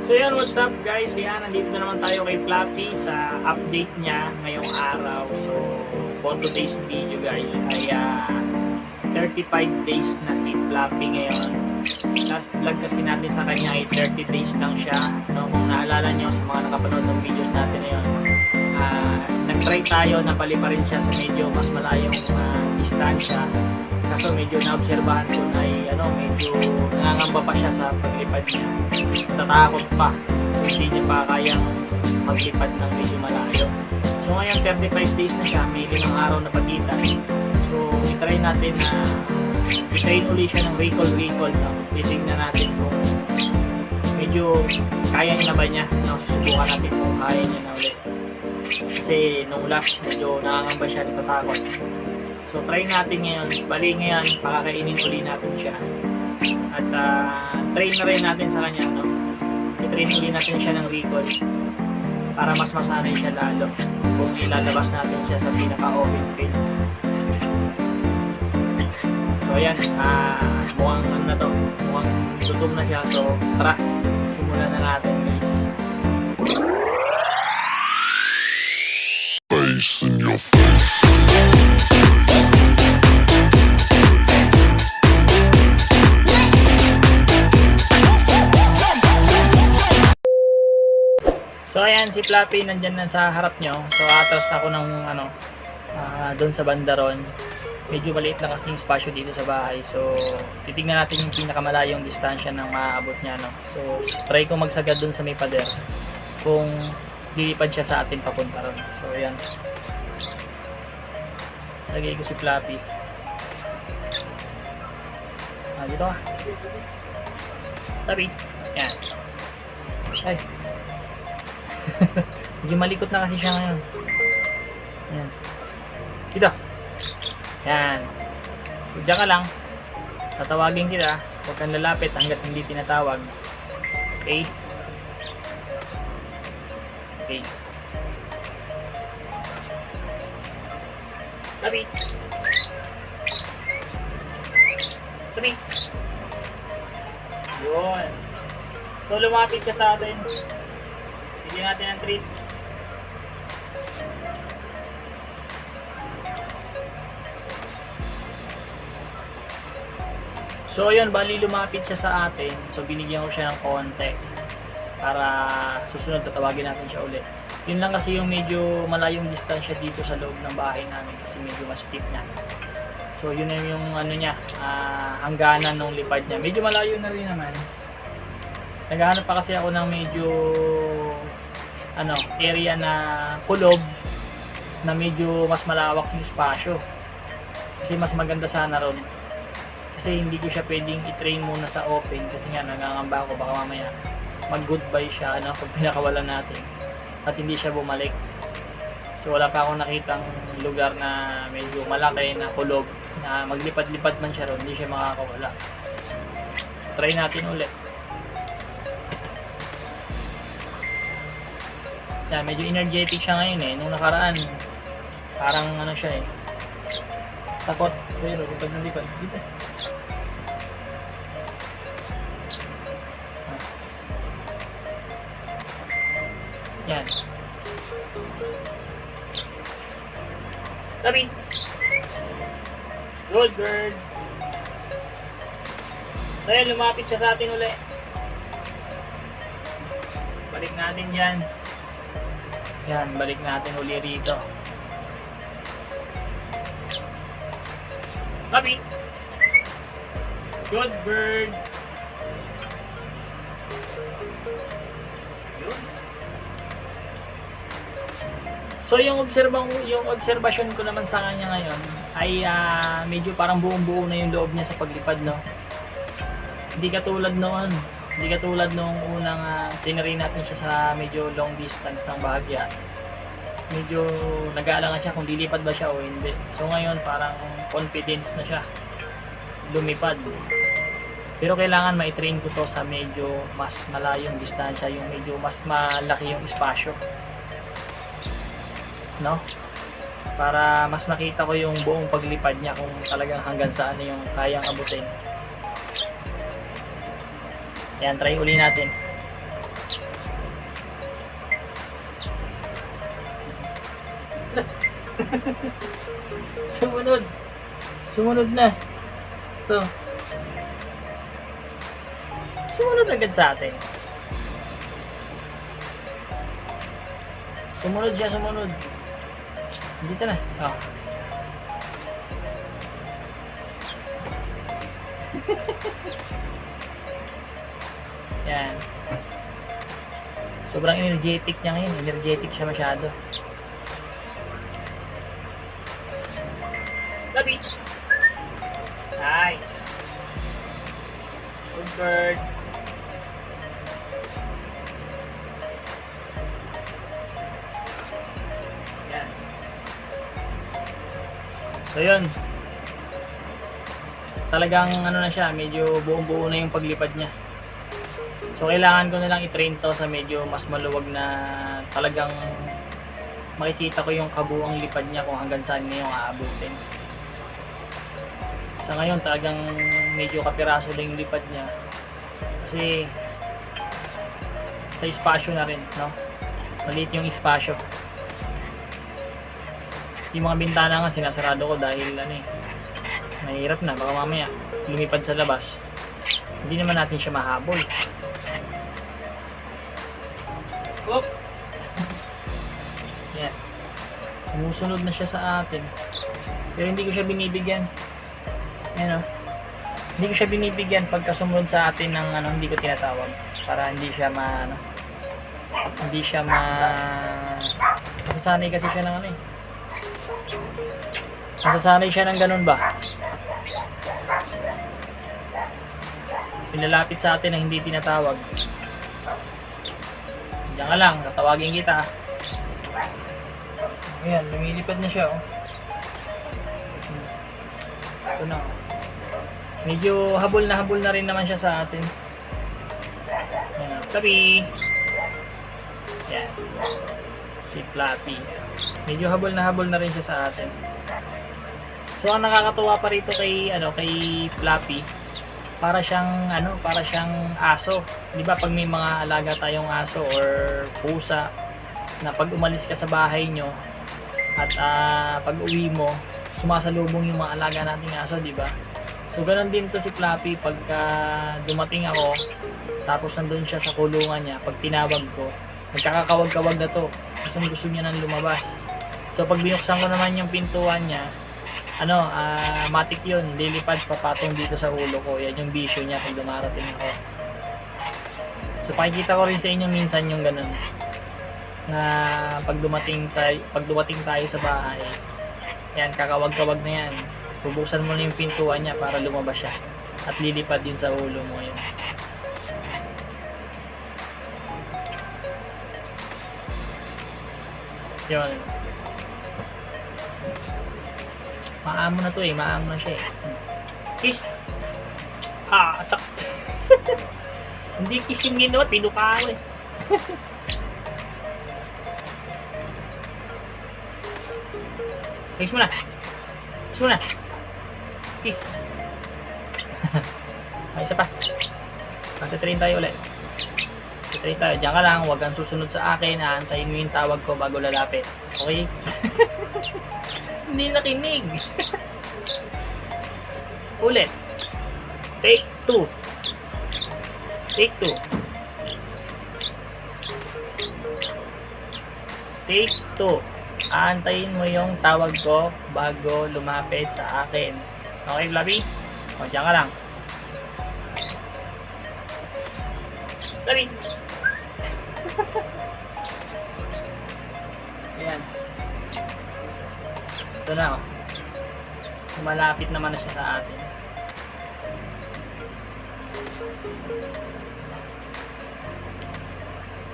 So yan, what's up guys? Yan, nandito na naman tayo kay Flappy sa update niya ngayong araw. So, for today's video guys ay ah, 35 days na si Flappy ngayon. Last vlog kasi natin sa kanya ay 30 days lang siya. No, kung naalala nyo sa mga nakapanood ng videos natin ngayon, ah, nag-try tayo na paliparin siya sa medyo mas malayong ah, distansya. Kaso medyo naobserbahan ko na ay ano, medyo nangangamba pa siya sa paglipad niya. Natatakot pa. So hindi niya pa kayang maglipad ng medyo malayo. So ngayon 35 days na siya, may limang araw na pagitan. So itry natin na i-train uli siya ng recall recall. No? Titignan natin kung medyo kaya niya na ba niya. No? Susubukan natin kung kaya niya na ulit. Kasi nung last medyo nakangamba siya, natatakot. So try natin ngayon. Bali ngayon, pakakainin uli natin siya. At ah, train na rin natin sa kanya, no? I-train uli natin siya ng recall para mas masanay siya lalo kung ilalabas natin siya sa pinaka-open field. So ayan, ah, mukhang ano na to, mukhang gutom na siya. So tara, simulan na natin guys. So ayan, si Flappy nandyan na sa harap nyo. So atras ako ng ano, ah, doon sa bandaron. Medyo maliit lang kasi yung spasyo dito sa bahay. So titignan natin yung pinakamalayong distansya ng maaabot niya. No? So try ko magsagad doon sa may pader. Kung lilipad siya sa atin papunta ron. So ayan. Lagay ko si Flappy. Ah, dito ka. Flappy. Yan. Ay, Medyo malikot na kasi siya ngayon. Ayan. Dito. Yan. So, dyan ka lang. Tatawagin kita. Huwag kang lalapit hanggat hindi tinatawag. Okay? Okay. Tabi. Tabi. Yun. So, lumapit ka sa atin. Bigyan natin ng treats. So ayun, bali lumapit siya sa atin. So binigyan ko siya ng konti para susunod tatawagin natin siya ulit. Yun lang kasi yung medyo malayong distansya dito sa loob ng bahay namin kasi medyo masikip na. So yun na yung ano niya, ah, hangganan ng lipad niya. Medyo malayo na rin naman. Naghahanap pa kasi ako ng medyo ano, area na kulob na medyo mas malawak yung spasyo. Kasi mas maganda sana ron. Kasi hindi ko siya pwedeng i-train muna sa open kasi nga nangangamba ako baka mamaya mag-goodbye siya ano, pag pinakawalan natin at hindi siya bumalik. So wala pa akong nakitang lugar na medyo malaki na kulob na maglipad-lipad man siya ron, hindi siya makakawala. Try natin ulit. Yan, medyo energetic siya ngayon eh. Nung nakaraan, parang ano siya eh. Takot. Pero, lipad na lipad. Dito. Yan. Tabi. Good bird. So lumapit siya sa atin uli. Balik natin yan. Yan, balik natin uli rito. Tabi. Good bird. So yung obserbang yung obserbasyon ko naman sa kanya ngayon ay ah, medyo parang buong-buo na yung loob niya sa paglipad no. Hindi katulad noon. Hindi katulad nung unang uh, tinry natin siya sa medyo long distance ng bahagya. Medyo nag-aalangan siya kung lilipad ba siya o hindi. So ngayon parang confidence na siya lumipad. Pero kailangan ma-train ko to sa medyo mas malayong distansya, yung medyo mas malaki yung espasyo. No? Para mas nakita ko yung buong paglipad niya kung talagang hanggang saan yung kayang abutin. Ayan, try uli natin. Sumunod. Sumunod na. Ito. Sumunod agad sa atin. Sumunod siya, sumunod. Dito na. Oh. Yan. Sobrang energetic niya ngayon. Energetic siya masyado. Labi. Nice. Good bird. Yan. So yun. Talagang ano na siya, medyo buong-buo na yung paglipad niya. So kailangan ko na lang i-train to sa medyo mas maluwag na talagang makikita ko yung kabuang lipad niya kung hanggang saan niya yung aabutin. Sa ngayon talagang medyo kapiraso lang yung lipad niya. Kasi sa espasyo na rin, no? Maliit yung espasyo. Yung mga bintana nga sinasarado ko dahil ano eh, mahirap na, baka mamaya lumipad sa labas. Hindi naman natin siya mahabol. Oop! Yan. Sumusunod na siya sa atin. Pero hindi ko siya binibigyan. Yan o. Hindi ko siya binibigyan pagka sumunod sa atin ng ano, hindi ko tinatawag. Para hindi siya ma... Ano, hindi siya ma... Nasasanay kasi siya ng ano eh. Nasasanay siya ng ganun ba? Pinalapit sa atin na hindi tinatawag. Diyan ka lang, tatawagin kita. Ayan, lumilipad na siya oh. Ito na oh. Medyo habol na habol na rin naman siya sa atin. Ayan, tabi. Yan. Si Flappy. Medyo habol na habol na rin siya sa atin. So ang nakakatuwa pa rito kay ano kay Flappy, para siyang ano, para siyang aso. 'Di ba pag may mga alaga tayong aso or pusa na pag umalis ka sa bahay nyo at ah, pag uwi mo, sumasalubong yung mga alaga nating aso, 'di ba? So ganun din to si Flappy pagka dumating ako tapos nandun siya sa kulungan niya, pag tinawag ko, nagkakakawag-kawag na to. Gusto gusto niya nang lumabas. So pag binuksan ko naman yung pintuan niya, ano, ah, matik yun, lilipad papatong dito sa ulo ko. Yan yung bisyo niya pag dumarating ako. So pakikita ko rin sa inyo minsan yung ganun. Na pag dumating sa pag dumating tayo sa bahay yan kakawag-kawag na yan. Bubuksan mo na yung pintuan niya para lumabas siya. At lilipad din sa ulo mo yun. Yun maamo na to eh maamo na siya eh. Kiss. Ah tak. Hindi kiss yung ginawa pinuka ako eh. Kiss mo na. Kiss mo na. Kiss. Ay isa pa. Pati-train tayo ulit. Pati-train tayo. Diyan ka lang Huwag kang susunod sa akin. Aantayin mo yung tawag ko bago lalapit. Okay Hindi nakinig Ulit Take two Take two Take two Aantayin mo yung tawag ko bago lumapit sa akin. Okay, Flappy? O, diyan ka lang. Flappy! Ito na, oh. Malapit naman na siya sa atin.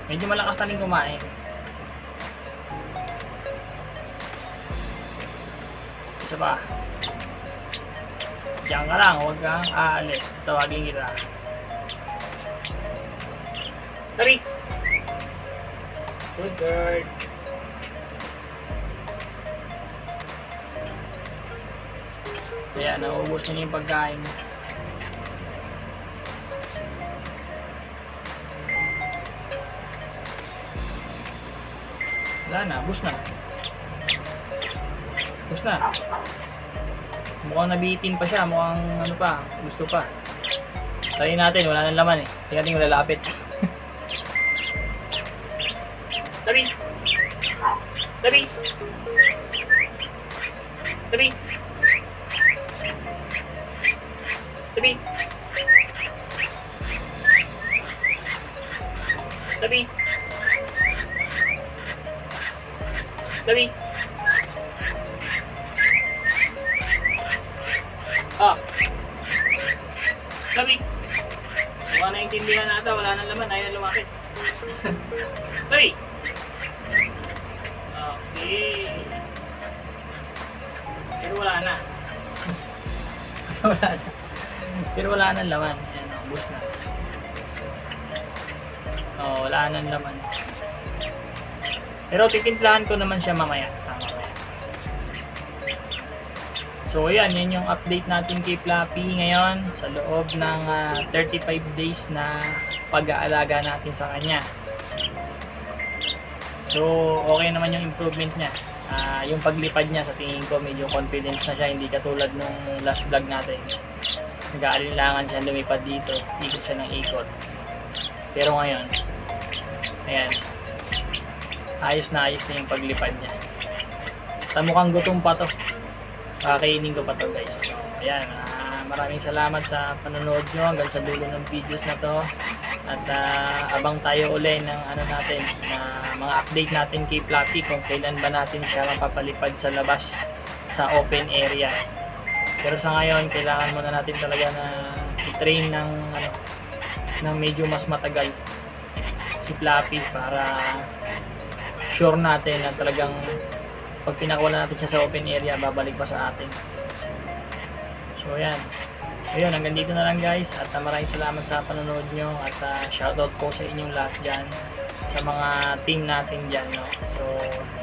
Medyo malakas na rin kumain. Isa pa. Diyan ka lang, huwag kang aalis. Tawagin kita. Tari! Good bird. Kaya nauubos mo na yung pagkain mo. Wala na, bus na. Tapos na. Mukhang nabitin pa siya. Mukhang ano pa. Gusto pa. Try natin. Wala nang laman eh. Tingnan natin yung lalapit. Tabi! Tabi! Tabi! Ah! Tabi! Wala na intindihan na ata, wala nang laman, ayaw na lumapit. Tabi! Okay. Pero wala na. wala na. Pero wala nang laman. Ayan, oh, bus na. Oh, wala nang laman. Pero titimplahan ko naman siya mamaya. Ah, mamaya. So, ayan, yan yung update natin kay Flappy ngayon sa loob ng ah, 35 days na pag-aalaga natin sa kanya. So, okay naman yung improvement niya. Ah, yung paglipad niya sa tingin ko medyo confidence na siya, hindi katulad nung last vlog natin. Nag-aalinlangan siya lumipad dito, ikot siya ng ikot. Pero ngayon, ayan, ayos na ayos na yung paglipad niya. Sa mukhang gutom pa to. Kakainin ko pa to guys. Ayan, ah, maraming salamat sa panonood nyo hanggang sa dulo ng videos na to. At ah, abang tayo uli ng ano natin, na mga update natin kay Flappy kung kailan ba natin siya mapapalipad sa labas sa open area. Pero sa ngayon, kailangan muna natin talaga na i-train ng ano, ng medyo mas matagal si Flappy para sure natin na talagang pag pinakawala natin siya sa open area, babalik pa sa atin. So, ayan. Ayun, hanggang dito na lang guys at uh, maraming salamat sa panonood nyo at uh, shoutout po sa inyong lahat dyan sa mga team natin dyan no? so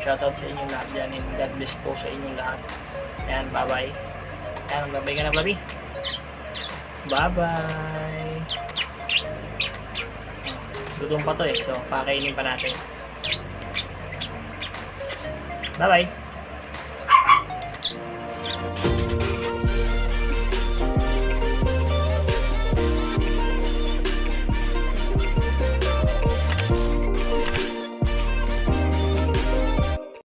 shoutout sa inyong lahat dyan and God bless po sa inyong lahat ayan bye bye ayan magbabay ka na Bobby. Bye bye gutom pa to eh so pakainin pa natin. Bye bye